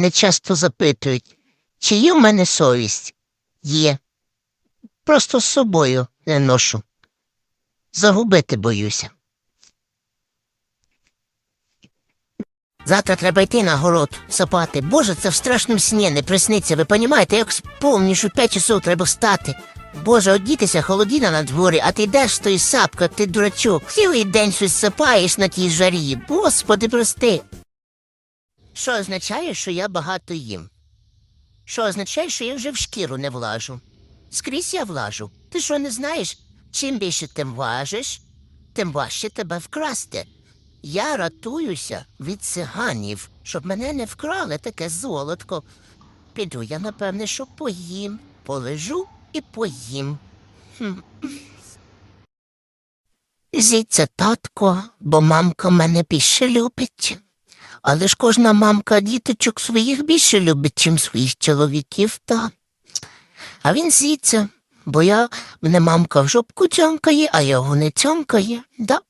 Мене часто запитують, чи є в мене совість? Є. Просто з собою не ношу. Загубити боюся. Завтра треба йти на город сапати. Боже, це в страшному сні не присниться. Ви понімаєте, як сповню, що п'ять часов треба встати. Боже, одітися холодіна на дворі, а ти йдеш з тої сапка, ти дурачок. Цілий день щось сапаєш на тій жарі. Господи, прости. Що означає, що я багато їм? Що означає, що я вже в шкіру не влажу? Скрізь я влажу. Ти що не знаєш? Чим більше ти важиш, тим важче тебе вкрасти. Я ратуюся від циганів, щоб мене не вкрали таке золотко. Піду я, напевне, що поїм, полежу і поїм. Зіться татко, бо мамка мене більше любить. Але ж кожна мамка діточок своїх більше любить, чим своїх чоловіків, та. А він зіться, бо я мене мамка в жопку цьомкає, а його не цьомкає, да.